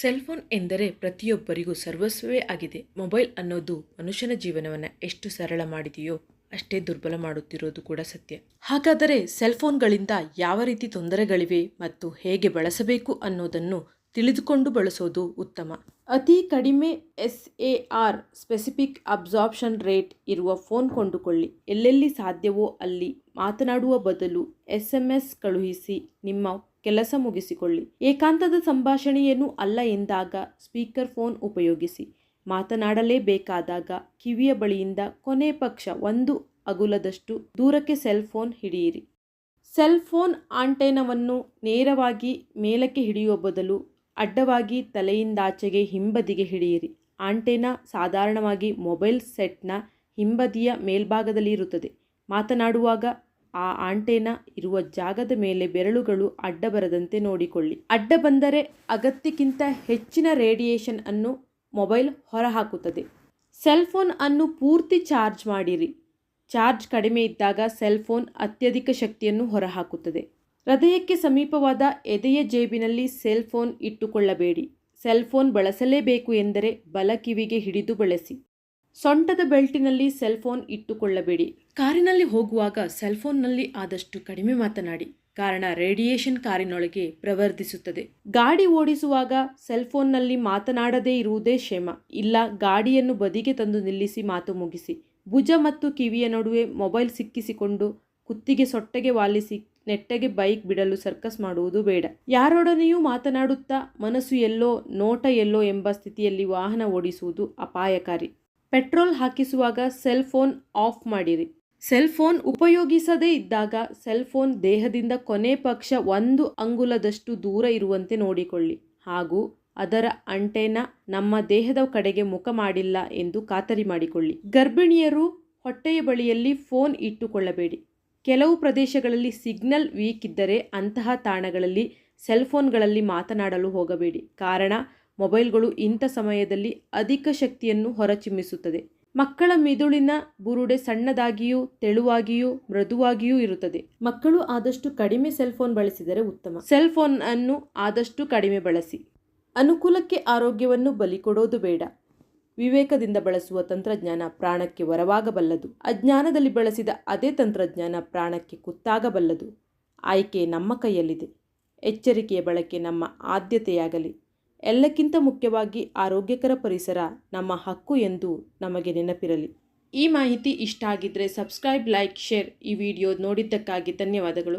Cellphone ಎಂದರೆ ಪ್ರತಿಯೊಬ್ಬರಿಗೂ ಸರ್ವಸ್ವವೇ ಆಗಿದೆ. ಮೊಬೈಲ್ ಅನ್ನೋದು ಮನುಷ್ಯನ ಜೀವನವನ್ನು ಎಷ್ಟು ಸರಳ ಮಾಡಿದೆಯೋ ಅಷ್ಟೇ ದುರ್ಬಲ ಮಾಡುತ್ತಿರೋದು ಕೂಡ ಸತ್ಯ. ಹಾಗಾದರೆ ಸೆಲ್ಫೋನ್ಗಳಿಂದ ಯಾವ ರೀತಿ ತೊಂದರೆಗಳಿವೆ ಮತ್ತು ಹೇಗೆ ಬಳಸಬೇಕು ಅನ್ನೋದನ್ನು ತಿಳಿದುಕೊಂಡು ಬಳಸೋದು ಉತ್ತಮ. ಅತಿ ಕಡಿಮೆ S A R specific absorption rate ಇರುವ ಫೋನ್ ಕೊಂಡುಕೊಳ್ಳಿ. ಎಲ್ಲೆಲ್ಲಿ ಸಾಧ್ಯವೋ ಅಲ್ಲಿ ಮಾತನಾಡುವ ಬದಲು ಎಸ್ ಎಂ ಎಸ್ ಕಳುಹಿಸಿ ನಿಮ್ಮ ಕೆಲಸ ಮುಗಿಸಿಕೊಳ್ಳಿ. ಏಕಾಂತದ ಸಂಭಾಷಣೆಯನ್ನು ಅಲ್ಲ ಎಂದಾಗ ಸ್ಪೀಕರ್ ಫೋನ್ ಉಪಯೋಗಿಸಿ. ಮಾತನಾಡಲೇಬೇಕಾದಾಗ ಕಿವಿಯ ಬಳಿಯಿಂದ ಕೊನೆ ಪಕ್ಷ ಒಂದು ಅಗುಲದಷ್ಟು ದೂರಕ್ಕೆ ಸೆಲ್ ಫೋನ್ ಹಿಡಿಯಿರಿ. ಸೆಲ್ ಫೋನ್ ಆಂಟೆನವನ್ನು ನೇರವಾಗಿ ಮೇಲಕ್ಕೆ ಹಿಡಿಯುವ ಬದಲು ಅಡ್ಡವಾಗಿ ತಲೆಯಿಂದಾಚೆಗೆ ಹಿಂಬದಿಗೆ ಹಿಡಿಯಿರಿ. ಆಂಟೆನಾ ಸಾಧಾರಣವಾಗಿ ಮೊಬೈಲ್ ಸೆಟ್ನ ಹಿಂಬದಿಯ ಮೇಲ್ಭಾಗದಲ್ಲಿ ಇರುತ್ತದೆ ಮಾತನಾಡುವಾಗ ಆ ಆಂಟೆನಾ ಇರುವ ಜಾಗದ ಮೇಲೆ ಬೆರಳುಗಳು ಅಡ್ಡ ಬರದಂತೆ ನೋಡಿಕೊಳ್ಳಿ. ಅಡ್ಡ ಬಂದರೆ ಅಗತ್ಯಕ್ಕಿಂತ ಹೆಚ್ಚಿನ ರೇಡಿಯೇಷನ್ ಅನ್ನು ಮೊಬೈಲ್ ಹೊರಹಾಕುತ್ತದೆ. ಸೆಲ್ ಫೋನ್ ಅನ್ನು ಪೂರ್ತಿ ಚಾರ್ಜ್ ಮಾಡಿರಿ. ಚಾರ್ಜ್ ಕಡಿಮೆ ಇದ್ದಾಗ ಸೆಲ್ ಫೋನ್ ಅತ್ಯಧಿಕ ಶಕ್ತಿಯನ್ನು ಹೊರಹಾಕುತ್ತದೆ. ಹೃದಯಕ್ಕೆ ಸಮೀಪವಾದ ಎದೆಯ ಜೇಬಿನಲ್ಲಿ ಸೆಲ್ ಫೋನ್ ಇಟ್ಟುಕೊಳ್ಳಬೇಡಿ. ಸೆಲ್ ಫೋನ್ ಬಳಸಲೇಬೇಕು ಎಂದರೆ ಬಲ ಕಿವಿಗೆ ಹಿಡಿದು ಬಳಸಿ. ಸೊಂಟದ ಬೆಲ್ಟಿನಲ್ಲಿ ಸೆಲ್ ಫೋನ್ ಇಟ್ಟುಕೊಳ್ಳಬೇಡಿ. ಕಾರಿನಲ್ಲಿ ಹೋಗುವಾಗ ಸೆಲ್ ಫೋನ್ನಲ್ಲಿ ಆದಷ್ಟು ಕಡಿಮೆ ಮಾತನಾಡಿ. ಕಾರಣ ರೇಡಿಯೇಷನ್ ಕಾರಿನೊಳಗೆ ಪ್ರವರ್ಧಿಸುತ್ತದೆ. ಗಾಡಿ ಓಡಿಸುವಾಗ ಸೆಲ್ ಫೋನ್ನಲ್ಲಿ ಮಾತನಾಡದೇ ಇರುವುದೇ ಕ್ಷೇಮ. ಇಲ್ಲ, ಗಾಡಿಯನ್ನು ಬದಿಗೆ ತಂದು ನಿಲ್ಲಿಸಿ ಮಾತು ಮುಗಿಸಿ. ಭುಜ ಮತ್ತು ಕಿವಿಯ ನಡುವೆ ಮೊಬೈಲ್ ಸಿಕ್ಕಿಸಿಕೊಂಡು ಕುತ್ತಿಗೆ ಸೊಟ್ಟೆಗೆ ವಾಲಿಸಿ ನೆಟ್ಟಗೆ ಬೈಕ್ ಬಿಡಲು ಸರ್ಕಸ್ ಮಾಡುವುದು ಬೇಡ. ಯಾರೊಡನೆಯೂ ಮಾತನಾಡುತ್ತಾ ಮನಸ್ಸು ಎಲ್ಲೋ ನೋಟ ಎಲ್ಲೋ ಎಂಬ ಸ್ಥಿತಿಯಲ್ಲಿ ವಾಹನ ಓಡಿಸುವುದು ಅಪಾಯಕಾರಿ. ಪೆಟ್ರೋಲ್ ಹಾಕಿಸುವಾಗ ಸೆಲ್ ಫೋನ್ ಆಫ್ ಮಾಡಿರಿ. ಸೆಲ್ ಫೋನ್ ಉಪಯೋಗಿಸದೇ ಇದ್ದಾಗ ಸೆಲ್ ಫೋನ್ ದೇಹದಿಂದ ಕೊನೆ ಪಕ್ಷ ಒಂದು ಅಂಗುಲದಷ್ಟು ದೂರ ಇರುವಂತೆ ನೋಡಿಕೊಳ್ಳಿ. ಹಾಗೂ ಅದರ ಅಂಟೆನ ನಮ್ಮ ದೇಹದ ಕಡೆಗೆ ಮುಖ ಮಾಡಿಲ್ಲ ಎಂದು ಖಾತರಿ ಮಾಡಿಕೊಳ್ಳಿ. ಗರ್ಭಿಣಿಯರು ಹೊಟ್ಟೆಯ ಬಳಿಯಲ್ಲಿ ಫೋನ್ ಇಟ್ಟುಕೊಳ್ಳಬೇಡಿ. ಕೆಲವು ಪ್ರದೇಶಗಳಲ್ಲಿ ಸಿಗ್ನಲ್ ವೀಕ್ ಇದ್ದರೆ ಅಂತಹ ತಾಣಗಳಲ್ಲಿ ಸೆಲ್ ಫೋನ್ಗಳಲ್ಲಿ ಮಾತನಾಡಲು ಹೋಗಬೇಡಿ. ಕಾರಣ ಮೊಬೈಲ್ಗಳು ಇಂಥ ಸಮಯದಲ್ಲಿ ಅಧಿಕ ಶಕ್ತಿಯನ್ನು ಹೊರಚಿಮ್ಮಿಸುತ್ತದೆ. ಮಕ್ಕಳ ಮಿದುಳಿನ ಬುರುಡೆ ಸಣ್ಣದಾಗಿಯೂ, ತೆಳುವಾಗಿಯೂ, ಮೃದುವಾಗಿಯೂ ಇರುತ್ತದೆ. ಮಕ್ಕಳು ಆದಷ್ಟು ಕಡಿಮೆ ಸೆಲ್ ಫೋನ್ ಬಳಸಿದರೆ ಉತ್ತಮ. ಸೆಲ್ ಫೋನ್ ಅನ್ನು ಆದಷ್ಟು ಕಡಿಮೆ ಬಳಸಿ. ಅನುಕೂಲಕ್ಕೆ ಆರೋಗ್ಯವನ್ನು ಬಲಿ ಕೊಡೋದು ಬೇಡ. ವಿವೇಕದಿಂದ ಬಳಸುವ ತಂತ್ರಜ್ಞಾನ ಪ್ರಾಣಕ್ಕೆ ವರವಾಗಬಲ್ಲದು. ಅಜ್ಞಾನದಲ್ಲಿ ಬಳಸಿದ ಅದೇ ತಂತ್ರಜ್ಞಾನ ಪ್ರಾಣಕ್ಕೆ ಕುತ್ತಾಗಬಲ್ಲದು. ಆಯ್ಕೆ ನಮ್ಮ ಕೈಯಲ್ಲಿದೆ. ಎಚ್ಚರಿಕೆಯ ಬಳಕೆ ನಮ್ಮ ಆದ್ಯತೆಯಾಗಲಿ. ಎಲ್ಲಕ್ಕಿಂತ ಮುಖ್ಯವಾಗಿ ಆರೋಗ್ಯಕರ ಪರಿಸರ ನಮ್ಮ ಹಕ್ಕು ಎಂದು ನಮಗೆ ನೆನಪಿರಲಿ. ಈ ಮಾಹಿತಿ ಇಷ್ಟ ಆಗಿದ್ದರೆ ಸಬ್ಸ್ಕ್ರೈಬ್, ಲೈಕ್, ಶೇರ್ ಈ ವಿಡಿಯೋ ನೋಡಿದ್ದಕ್ಕಾಗಿ ಧನ್ಯವಾದಗಳು.